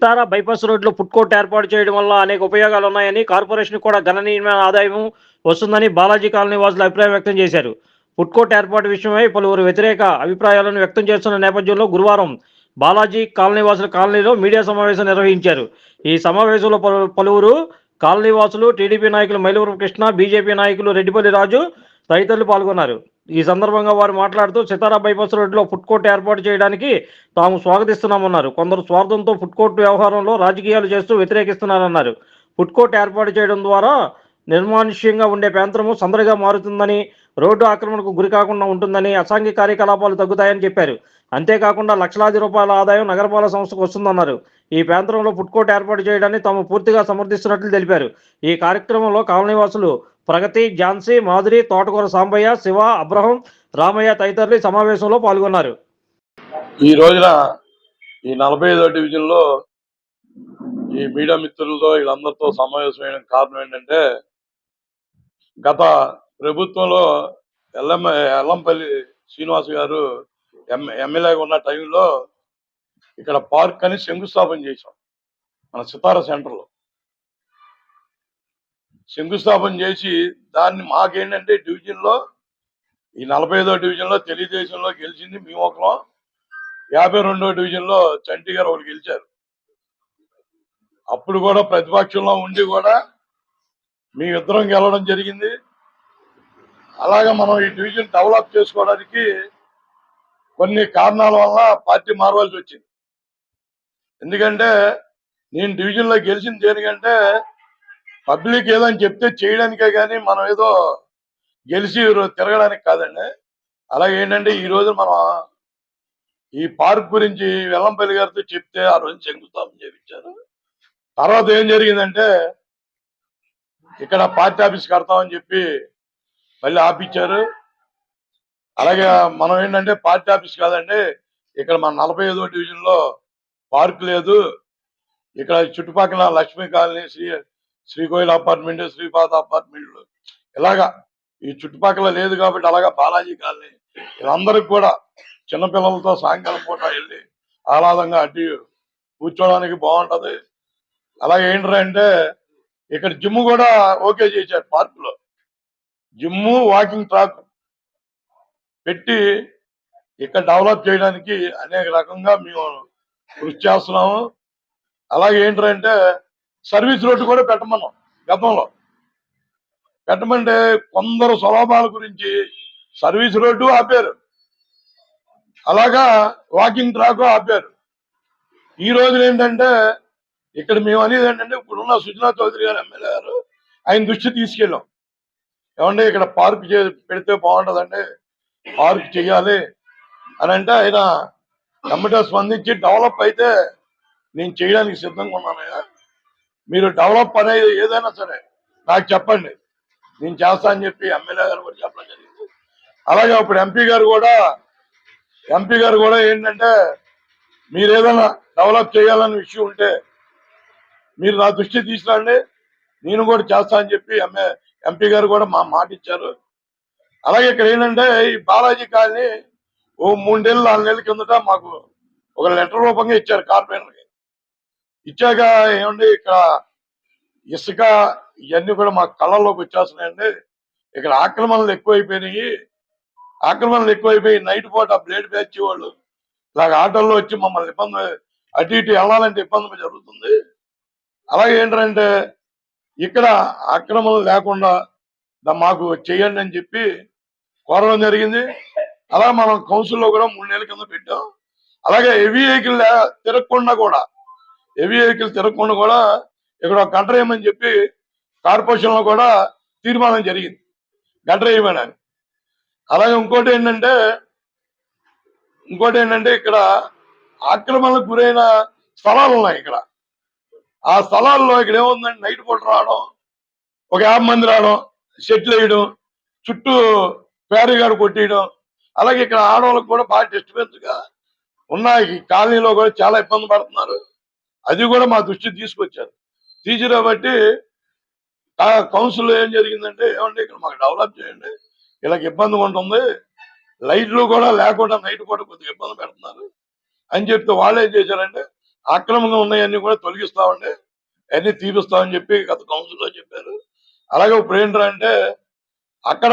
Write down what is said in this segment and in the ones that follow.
సితారా bypass రోడ్లో food court ఏర్పాటు చేయడం వల్ల అనేక ఉపయోగాలు ఉన్నాయని కార్పొరేషన్ కూడా గణనీయమైన ఆదాయం వస్తుందని బాలాజీ కాలనీ వాసులు అభిప్రాయం వ్యక్తం చేశారు. ఫుడ్ కోర్ట్ ఏర్పాటు విషయమై పలువురు వ్యతిరేక అభిప్రాయాలను వ్యక్తం చేస్తున్న నేపథ్యంలో గురువారం బాలాజీ కాలనీ వాసుల కాలనీలో మీడియా సమావేశం నిర్వహించారు. ఈ సమావేశంలో పలు పలువురు కాలనీ వాసులు టీడీపీ నాయకులు మైలవరం కృష్ణ బీజేపీ నాయకులు రెడ్డిపల్లి రాజు తదితరులు పాల్గొన్నారు. ఈ సందర్భంగా వారు మాట్లాడుతూ సితారా బైపాస్ రోడ్లో ఫుడ్ కోర్ట్ ఏర్పాటు చేయడానికి తాము స్వాగతిస్తున్నామన్నారు. కొందరు స్వార్థంతో ఫుడ్ కోర్టు వ్యవహారంలో రాజకీయాలు చేస్తూ వ్యతిరేకిస్తున్నారన్నారు. ఫుడ్ కోర్ట్ ఏర్పాటు చేయడం ద్వారా నిర్మానుష్యంగా ఉండే ప్రాంతము సందడిగా మారుతుందని రోడ్డు ఆక్రమణకు గురి కాకుండా ఉంటుందని అసాంఘిక కార్యకలాపాలు తగ్గుతాయని చెప్పారు. అంతేకాకుండా లక్షలాది రూపాయల ఆదాయం నగరపాలక సంస్థకు వస్తుందన్నారు. ఈ ప్రాంతంలో ఫుడ్ కోర్ట్ ఏర్పాటు చేయడాన్ని తాము పూర్తిగా సమర్థిస్తున్నట్లు తెలిపారు. ఈ కార్యక్రమంలో కాలనీవాసులు ప్రగతి ఝాన్సీ మాధురి తోటకూర సాంబయ్య శివ అబ్రహం రామయ్య తదితరులు సమావేశంలో పాల్గొన్నారు. ఈ రోజున ఈ నలభై ఐదో డివిజన్లో ఈ మీడియా మిత్రులతో వీళ్ళందరితో సమావేశమైన కారణం ఏంటంటే గత ప్రభుత్వంలో ఎల్ఎం ఎల్లంపల్లి శ్రీనివాస్ గారు ఎం ఎమ్మెల్యేగా ఉన్న టైంలో ఇక్కడ పార్క్ అని శంకుస్థాపన చేశాం. మన సితార సెంటర్లో. శంకుస్థాపన చేసి దాన్ని మాకేంటంటే డివిజన్లో ఈ నలభై ఐదో డివిజన్లో తెలుగుదేశంలో గెలిచింది మేము ఒకరం యాభై రెండో డివిజన్లో చంటి గారు ఒకరు గెలిచారు. అప్పుడు కూడా ప్రతిపక్షంలో ఉండి కూడా మీ ఇద్దరం గెలవడం జరిగింది. అలాగే మనం ఈ డివిజన్ డెవలప్ చేసుకోవడానికి కొన్ని కారణాల వల్ల పార్టీ మారవలసి వచ్చింది. ఎందుకంటే నేను డివిజన్లో గెలిచింది దేనికంటే పబ్లిక్ ఏదో అని చెప్తే చేయడానికే కానీ మనం ఏదో గెలిచి తిరగడానికి కాదండి. అలాగే ఏంటంటే ఈ రోజు మనం ఈ పార్క్ గురించి వెల్లంపల్లి గారితో చెప్తే ఆ రోజు శంకుస్థాపన చేయించారు తర్వాత ఏం జరిగిందంటే ఇక్కడ పార్టీ ఆఫీస్ కడతామని చెప్పి మళ్ళీ ఆపించారు అలాగే మనం ఏంటంటే పార్టీ ఆఫీస్ కాదండి ఇక్కడ మన నలభై ఐదో డివిజన్లో పార్క్ లేదు. ఇక్కడ చుట్టుపక్కల లక్ష్మీ కాలనీ శ్రీ శ్రీకోయిల్ అపార్ట్మెంట్ శ్రీపాద అపార్ట్మెంట్లు. ఇలాగా ఈ చుట్టుపక్కల లేదు కాబట్టి అలాగా బాలాజీ కాలనీ. వీళ్ళందరికి కూడా చిన్నపిల్లలతో సాయంకాలం పూట వెళ్ళి ఆహ్లాదంగా అడ్డు కూర్చోవడానికి బాగుంటది. అలాగే ఏంటంటే ఇక్కడ జిమ్ కూడా ఓకే చేశారు పార్క్లో జిమ్ వాకింగ్ ట్రాక్ పెట్టి ఇక్కడ డెవలప్ చేయడానికి అనేక రకంగా మేము కృషి చేస్తున్నాము. అలాగే ఏంటంటే సర్వీస్ రోడ్డు కూడా పెట్టమన్నాం గతంలో. పెట్టమంటే కొందరు స్వలాభాల గురించి సర్వీస్ రోడ్డు ఆపారు. అలాగా వాకింగ్ ట్రాక్ ఆపారు. ఈ రోజున ఏంటంటే ఇక్కడ మేము అనేది ఏంటంటే ఇప్పుడున్న సుజనా చౌదరి గారు ఎమ్మెల్యే గారు ఆయన దృష్టి తీసుకెళ్ళాం. ఏమంటే ఇక్కడ పార్క్ చే- పెడితే బాగుంటదండి పార్క్ చేయాలి అని అంటే ఆయన ఎమ్మటే స్పందించి డెవలప్ అయితే నేను చేయడానికి సిద్ధంగా ఉన్నానయ్యా. మీరు డెవలప్ అనేది ఏదైనా సరే. నాకు చెప్పండి. నేను చేస్తా అని చెప్పి ఎమ్మెల్యే గారు కూడా చెప్పడం జరిగింది. అలాగే ఇప్పుడు ఎంపీ గారు కూడా ఎంపీ గారు కూడా ఏంటంటే మీరు ఏదైనా డెవలప్ చేయాలనే విషయం ఉంటే మీరు నా దృష్టి తీసుకురండి. నేను కూడా చేస్తా అని చెప్పి ఎంఏ ఎంపీ గారు కూడా మా మాట ఇచ్చారు. అలాగే ఇక్కడ ఏంటంటే ఈ బాలాజీ కాలనీ ఓ మూడేళ్ళు నాలుగు నెలల కిందట మాకు ఒక లెటర్ రూపంగా ఇచ్చారు కార్పొరేటర్కి. ఇచ్చాక ఏమండి ఇక్కడ ఇసుక ఇవన్నీ కూడా మా కళ్ళల్లోకి వచ్చేస్తున్నాయండి. ఇక్కడ ఆక్రమణలు ఎక్కువైపోయినాయి. ఆక్రమణలు ఎక్కువైపోయి నైట్ పూట బ్లేడ్ బ్యాచ్ వాళ్ళు ఇలాగ ఆటోల్లో వచ్చి మమ్మల్ని ఇబ్బంది అటు ఇటు వెళ్ళాలంటే ఇబ్బంది జరుగుతుంది. అలాగే ఏంటంటే ఇక్కడ ఆక్రమణలు లేకుండా మాకు చేయండి అని చెప్పి కోరడం జరిగింది. అలా మనం కౌన్సిల్లో కూడా మూడు నెలల కింద పెట్టాం. అలాగే హెవీ వెహికల్ తిరగకుండా కూడా హెవీ వెహికల్ తిరగకుండా కూడా ఇక్కడ ఒక గంట వేయమని చెప్పి కార్పొరేషన్లో కూడా తీర్మానం జరిగింది. గంట వేయమని అలాగే ఇంకోటి ఏంటంటే ఇంకోటి ఏంటంటే ఇక్కడ ఆక్రమణకు గురైన స్థలాలు ఉన్నాయి ఇక్కడ. ఆ స్థలాల్లో ఇక్కడ ఏముందంటే నైట్ పూట రావడం ఒక యాభై మంది రావడం షెట్లు వేయడం చుట్టూ పేరగాడు కొట్టేయడం అలాగే ఇక్కడ ఆడవాళ్ళకి కూడా బాగా డిస్టర్బెన్స్గా ఉన్నాయి. కాలనీలో కూడా చాలా ఇబ్బంది పడుతున్నారు. అది కూడా మా దృష్టికి తీసుకొచ్చారు. తీసుకురాబట్టి ఆ కౌన్సిల్ ఏం జరిగిందంటే ఏమంటే ఇక్కడ మాకు డెవలప్ చేయండి ఇలా ఇబ్బంది ఉంటుంది లైట్లు కూడా లేకుండా నైట్ కూడా కొద్దిగా ఇబ్బంది పెడుతున్నారు అని చెప్తే వాళ్ళు ఏం చేశారంటే అక్రమంగా ఉన్నాయన్నీ కూడా తొలగిస్తామండి అన్నీ తీపిస్తామని చెప్పి గత కౌన్సిల్లో చెప్పారు. అలాగే ఇప్పుడు ఏంటంటే అక్కడ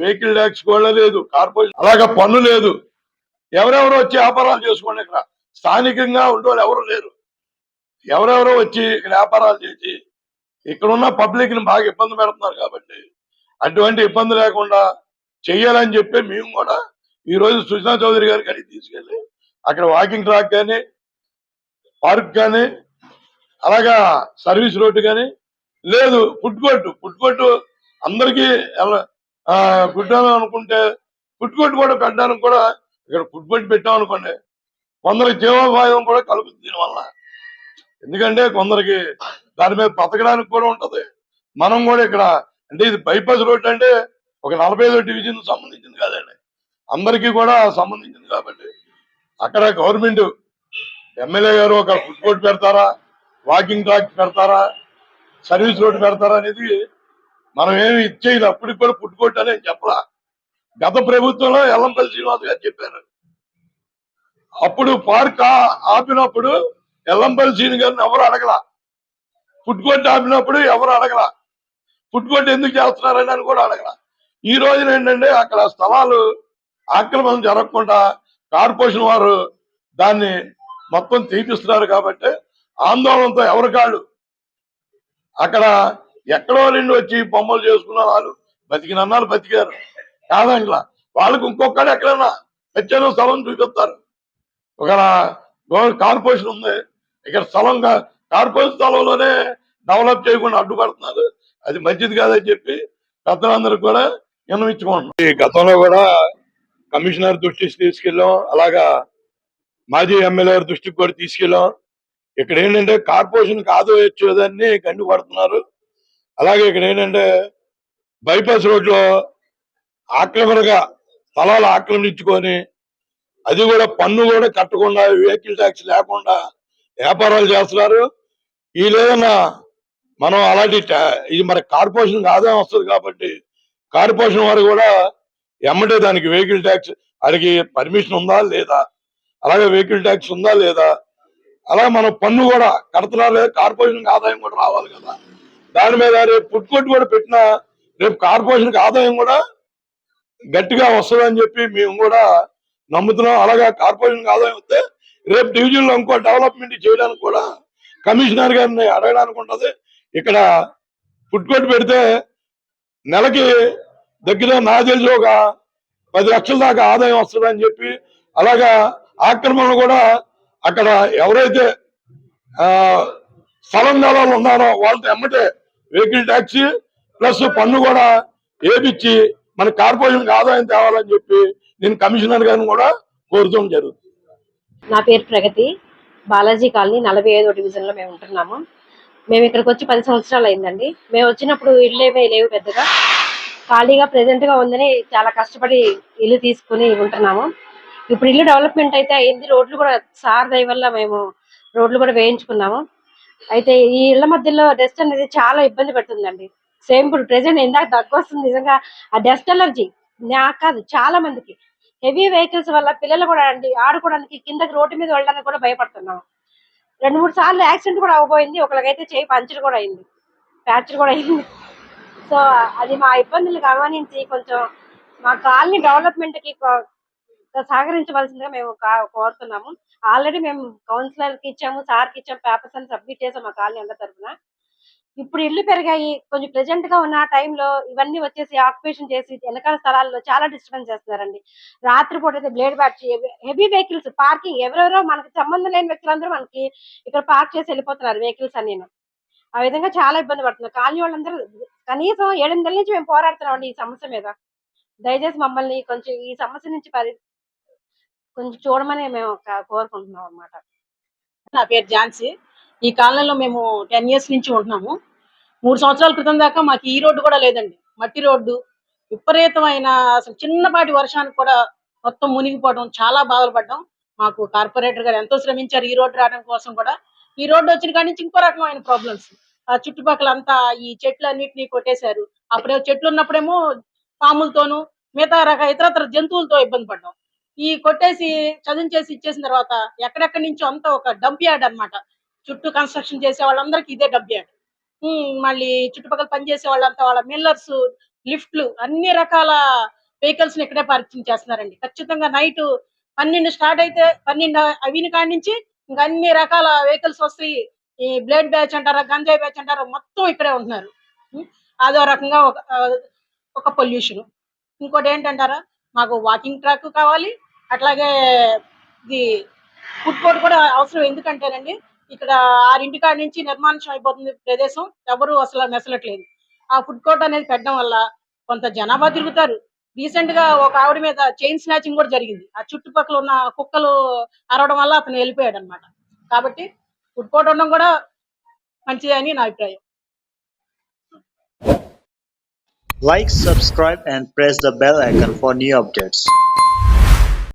వెహికల్ ట్యాక్స్ కూడా లేదు కార్పొరేషన్ అలాగే పన్ను లేదు. ఎవరెవరు వచ్చి వ్యాపారాలు చేసుకోండి ఇక్కడ? స్థానికంగా ఉండేవాళ్ళు ఎవరు లేరు. ఎవరెవరో వచ్చి ఇక్కడ వ్యాపారాలు చేసి ఇక్కడ ఉన్న పబ్లిక్ని బాగా ఇబ్బంది పెడుతున్నారు కాబట్టి అటువంటి ఇబ్బంది లేకుండా చెయ్యాలని చెప్పి మేము కూడా ఈ రోజు సుజనా చౌదరి గారికి అడిగి తీసుకెళ్ళి అక్కడ వాకింగ్ ట్రాక్ కానీ పార్క్ కానీ అలాగా సర్వీస్ రోడ్డు కానీ లేదు ఫుడ్ కోర్టు ఫుడ్ కోర్టు అందరికీ కుట్టాను అనుకుంటే ఫుడ్ కోర్టు కూడా పెట్టడానికి కూడా ఇక్కడ ఫుడ్ కోర్టు పెట్టాం అనుకోండి కొందరికి జీవోపాయం కూడా కలుగుతుంది దీనివల్ల. ఎందుకంటే కొందరికి దాని మీద బతకడానికి కూడా ఉంటది. మనం కూడా ఇక్కడ అంటే ఇది బైపాస్ రోడ్ అంటే ఒక నలభై ఐదో డివిజన్ సంబంధించింది కాదండి. అందరికీ కూడా సంబంధించింది కాబట్టి. అక్కడ గవర్నమెంట్ ఎమ్మెల్యే గారు ఒక ఫుడ్ కోర్ట్ పెడతారా? వాకింగ్ ట్రాక్ పెడతారా? సర్వీస్ రోడ్ పెడతారా అనేది మనం ఏమి ఇచ్చేది అప్పటికి కూడా ఫుడ్ కోర్ట్ అనేది చెప్పరా గత ప్రభుత్వంలో ఎల్లంపల్లి శ్రీనివాస్ గారు చెప్పారు. అప్పుడు పార్క్ ఆపినప్పుడు ఎల్లంపల్లి శ్రీని గారిని ఎవరు అడగల? ఫుడ్ కోర్ట్ ఆపినప్పుడు ఎవరు అడగల? ఫుడ్ కోర్ట్ ఎందుకు చేస్తున్నారని అని కూడా అడగల. ఈ రోజున ఏంటంటే అక్కడ స్థలాలు ఆక్రమణ జరగకుండా కార్పొరేషన్ వారు దాన్ని మొత్తం తీపిస్తున్నారు కాబట్టి ఆందోళనతో ఎవరు కాడు అక్కడ ఎక్కడో నుండి వచ్చి బొమ్మలు చేసుకున్న వాళ్ళు బతికిన అన్నారు బతికారు. కాదంట్లా వాళ్ళకి ఇంకొకటి ఎక్కడైనా తెచ్చిన స్థలం చూపిస్తారు. ఒక కార్పొరేషన్ ఉంది. ఇక్కడ స్థలం కా- కార్పొరేషన్ స్థలంలోనే డెవలప్ చేయకుండా అడ్డుపడుతున్నారు అది మంచిది కాదని చెప్పి పెద్దలందరూ కూడా విన్నవించుకుంటున్నాం. ఈ గతంలో కూడా కమిషనర్ దృష్టికి తీసుకెళ్ళాం అలాగా మాజీ ఎమ్మెల్యే దృష్టికి కూడా తీసుకెళ్ళాం. ఇక్కడ ఏంటంటే కార్పొరేషన్ కాదు వచ్చేదాన్ని గండి పడుతున్నారు. అలాగే ఇక్కడ ఏంటంటే బైపాస్ రోడ్లో ఆక్రమణగా స్థలాలు ఆక్రమించుకొని అది కూడా పన్ను కూడా కట్టకుండా వెహికల్ ట్యాక్స్ లేకుండా వ్యాపారాలు చేస్తున్నారు. ఈ లేదన్నా మనం అలాంటి ఇది మరి కార్పొరేషన్ ఆదాయం వస్తుంది కాబట్టి కార్పొరేషన్ వారు కూడా ఎమ్మటే దానికి వెహికల్ ట్యాక్స్ అడిగి పర్మిషన్ ఉందా లేదా? అలాగే వెహికల్ ట్యాక్స్ ఉందా లేదా? అలాగే మనం పన్ను కూడా కడుతున్నారు లేదా? కార్పొరేషన్ ఆదాయం కూడా రావాలి కదా. దాని మీద రేపు ఫుడ్ కోర్ట్ కూడా పెట్టినా రేపు కార్పొరేషన్ ఆదాయం కూడా గట్టిగా వస్తుందని చెప్పి మేము కూడా నమ్ముతున్నాం. అలాగే కార్పొరేషన్ ఆదాయం వస్తే రేపు డివిజన్లో ఇంకో డెవలప్మెంట్ చేయడానికి కూడా కమిషనర్ గారిని అడగడానికి ఉంటది. ఇక్కడ ఫుడ్ కోర్ట్ పెడితే నెలకి దగ్గర నా తెలిసి ఒక పది లక్షల దాకా ఆదాయం వస్తుందని చెప్పి అలాగా ఆక్రమణలు కూడా అక్కడ ఎవరైతే స్థలం నెలలు ఉన్నారో వాళ్ళతో ఎమ్మటే వెహికల్ ట్యాక్స్ ప్లస్ పన్ను కూడా ఏపిచ్చి మన కార్పొరేషన్ ఆదాయం తేవాలని చెప్పి నేను కమిషనర్ గారిని కూడా కోరుతాం జరుగుతుంది. నా పేరు ప్రగతి. బాలాజీ కాలనీ నలభై ఐదో డివిజన్లో మేము ఉంటున్నాము. మేము ఇక్కడికి వచ్చి పది సంవత్సరాలు అయిందండి. మేము వచ్చినప్పుడు ఇల్లు ఏమీ లేవు పెద్దగా. ఖాళీగా ప్రజెంట్గా ఉందని చాలా కష్టపడి ఇల్లు తీసుకుని ఉంటున్నాము. ఇప్పుడు ఇల్లు డెవలప్మెంట్ అయితే అయింది. రోడ్లు కూడా సార్ దయ వల్ల మేము రోడ్లు కూడా వేయించుకున్నాము. అయితే ఈ ఇళ్ళ మధ్యలో డస్ట్ అనేది చాలా ఇబ్బంది పెడుతుందండి. సేమ్ ఇప్పుడు ప్రెసెంట్ ఇందాక దగ్గు వస్తుంది నిజంగా. ఆ డస్ట్ అలర్జీ నాకు కాదు చాలా మందికి. హెవీ వెహికల్స్ వల్ల పిల్లలు కూడా అండి ఆడుకోవడానికి కిందకి రోడ్డు మీద వెళ్ళడానికి కూడా భయపడుతున్నాం. రెండు మూడు సార్లు యాక్సిడెంట్ కూడా అవ్వబోయింది ఒకరికైతే చేయి పంచర్ కూడా అయింది ఫ్రాక్చర్ కూడా అయింది. సో అది మా ఇబ్బందులు గమనించి కొంచెం మా కాలనీ డెవలప్మెంట్కి సహకరించవలసిందిగా మేము కా- కోరుతున్నాము. ఆల్రెడీ మేము కౌన్సిలర్కి ఇచ్చాము సార్కి ఇచ్చాము పేపర్స్ అని సబ్మిట్ చేసాం మా కాలనీ అందరి తరఫున. ఇప్పుడు ఇల్లు పెరిగాయి. కొంచెం ప్రెజెంట్గా ఉన్న టైంలో ఇవన్నీ వచ్చేసి ఆక్యుపేషన్ చేసి వెనకాల స్థలాల్లో చాలా డిస్టర్బెన్స్ చేస్తున్నారండి. రాత్రిపూట అయితే blade bat heavy vehicles parking ఎవరెవరో మనకి సంబంధం లేని వ్యక్తులందరూ మనకి ఇక్కడ పార్క్ చేసి వెళ్ళిపోతున్నారు వెహికల్స్ అన్ని ఆ విధంగా చాలా ఇబ్బంది పడుతున్నారు. కాలనీ వాళ్ళందరూ కనీసం ఏడెనిమిది నుంచి మేము పోరాడుతున్నాం అండి ఈ సమస్య మీద. దయచేసి మమ్మల్ని కొంచెం ఈ సమస్య నుంచి పరి కొంచెం చూడమని మేము కోరుకుంటున్నాం అన్నమాట. నా పేరు ఝాన్సీ. ఈ కాలనీలో మేము టెన్ ఇయర్స్ నుంచి ఉంటున్నాము. మూడు సంవత్సరాల క్రితం దాకా మాకు ఈ రోడ్డు కూడా లేదండి. మట్టి రోడ్డు విపరీతమైన అసలు చిన్నపాటి వర్షానికి కూడా మొత్తం మునిగిపోవడం చాలా బాధలు పడ్డాం. మాకు కార్పొరేటర్ గారు ఎంతో శ్రమించారు ఈ రోడ్డు రావడం కోసం కూడా. ఈ రోడ్డు వచ్చిన కాడి నుంచి ఇంకో రకమైన ప్రాబ్లమ్స్ ఆ చుట్టుపక్కల అంతా ఈ చెట్లు అన్నిటినీ కొట్టేశారు. అప్పుడే చెట్లు ఉన్నప్పుడేమో పాములతోనూ మిగతా రక ఇతరతర జంతువులతో ఇబ్బంది పడ్డాం. ఈ కొట్టేసి చదువు చేసి ఇచ్చేసిన తర్వాత ఎక్కడెక్కడి నుంచో అంతా ఒక డంప్ యార్డ్ అనమాట చుట్టూ కన్స్ట్రక్షన్ చేసే వాళ్ళందరికీ ఇదే డంప్ మళ్ళీ చుట్టుపక్కల పనిచేసే వాళ్ళంతా వాళ్ళ మిల్లర్స్ లిఫ్ట్లు అన్ని రకాల వెహికల్స్ ఇక్కడే పార్కింగ్ చేస్తున్నారండి. ఖచ్చితంగా నైట్ పన్నెండు స్టార్ట్ అయితే పన్నెండు అవిని కాడి నుంచి ఇంకా అన్ని రకాల వెహికల్స్ వస్తాయి. ఈ బ్లేడ్ బ్యాచ్ అంటారా గంజాయి బ్యాచ్ అంటారా మొత్తం ఇక్కడే ఉంటున్నారు. అదో రకంగా ఒక ఒక పొల్యూషన్ ఇంకోటి ఏంటంటారా మాకు వాకింగ్ ట్రాక్ కావాలి. అట్లాగే ఇది ఫుడ్ కోర్ట్ కూడా అవసరం. ఎందుకంటేనండి ఇక్కడ ఆరింటి కాడ నుంచి నిర్మానుషం అయిపోతుంది ప్రదేశం ఎవరు అసలు మెసలట్లేదు. ఆ ఫుడ్ కోర్ట్ అనేది పెట్టడం వల్ల కొంత జనాభా తిరుగుతారు. రీసెంట్గా ఒక ఆవిడ మీద చైన్ స్నాచింగ్ కూడా జరిగింది. ఆ చుట్టుపక్కల ఉన్న కుక్కలు అరవడం వల్ల అతను వెళ్ళిపోయాడు అనమాట కాబట్టి ఫుడ్ కోర్ట్ ఉండడం కూడా మంచిది అని నా అభిప్రాయం. Like, subscribe, and press the bell icon for new updates.